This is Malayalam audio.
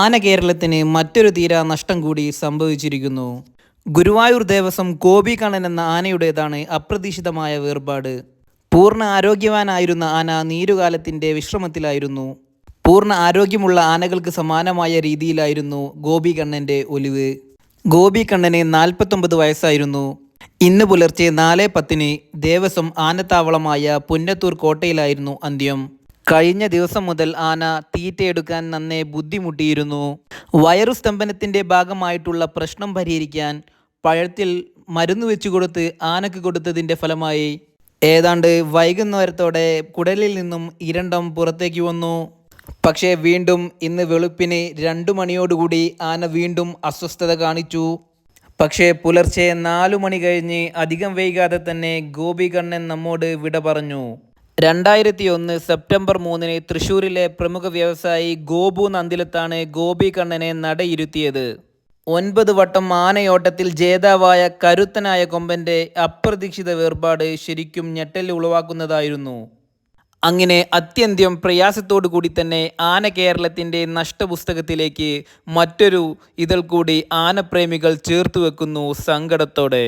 ആന കേരളത്തിന് മറ്റൊരു തീരാ നഷ്ടം കൂടി സംഭവിച്ചിരിക്കുന്നു. ഗുരുവായൂർ ദേവസ്വം ഗോപി കണ്ണൻ എന്ന ആനയുടേതാണ് അപ്രതീക്ഷിതമായ വേർപാട്. പൂർണ ആരോഗ്യവാനായിരുന്ന ആന നീരുകാലത്തിന്റെ വിശ്രമത്തിലായിരുന്നു. പൂർണ ആരോഗ്യമുള്ള ആനകൾക്ക് സമാനമായ രീതിയിലായിരുന്നു ഗോപി കണ്ണന്റെ ഒലിവ്. ഗോപി കണ്ണന് നാൽപ്പത്തൊമ്പത് വയസ്സായിരുന്നു. ഇന്ന് പുലർച്ചെ നാല് പത്തിന് ദേവസ്വം ആനത്താവളമായ പുന്നത്തൂർ കോട്ടയിലായിരുന്നു അന്ത്യം. കഴിഞ്ഞ ദിവസം മുതൽ ആന തീറ്റയെടുക്കാൻ നന്നേ ബുദ്ധിമുട്ടിയിരുന്നു. വയറു സ്തംഭനത്തിന്റെ ഭാഗമായിട്ടുള്ള പ്രശ്നം പരിഹരിക്കാൻ പഴത്തിൽ മരുന്ന് വെച്ചു കൊടുത്ത് ആനക്ക് കൊടുത്തതിന്റെ ഫലമായി. ഏതാണ്ട് വൈകുന്നേരത്തോടെ കുടലിൽ നിന്നും ഇരണ്ടം പുറത്തേക്ക് വന്നു. പക്ഷേ വീണ്ടും ഇന്ന് വെളുപ്പിന് രണ്ടു മണിയോടുകൂടി ആന വീണ്ടും അസ്വസ്ഥത കാണിച്ചു. പക്ഷേ പുലർച്ചെ നാലു മണി കഴിഞ്ഞ് അധികം വൈകാതെ തന്നെ ഗോപികണ്ണൻ നമ്മോട് വിട പറഞ്ഞു. രണ്ടായിരത്തി ഒന്ന് സെപ്റ്റംബർ മൂന്നിന് തൃശൂരിലെ പ്രമുഖ വ്യവസായി ഗോപു നന്ദിലത്താണ് ഗോപി കണ്ണനെ നടയിരുത്തിയത്. ഒൻപത് വട്ടം ആനയോട്ടത്തിൽ ജേതാവായ കരുത്തനായ കൊമ്പന്റെ അപ്രതീക്ഷിത വേർപാട് ശരിക്കും ഞെട്ടൽ ഉളവാക്കുന്നതായിരുന്നു. അങ്ങനെ അത്യന്തം പ്രയാസത്തോടു കൂടി തന്നെ ആന കേരളത്തിന്റെ നഷ്ടപുസ്തകത്തിലേക്ക് മറ്റൊരു ഇതൾ കൂടി ആനപ്രേമികൾ ചേർത്ത് വെക്കുന്നു സങ്കടത്തോടെ.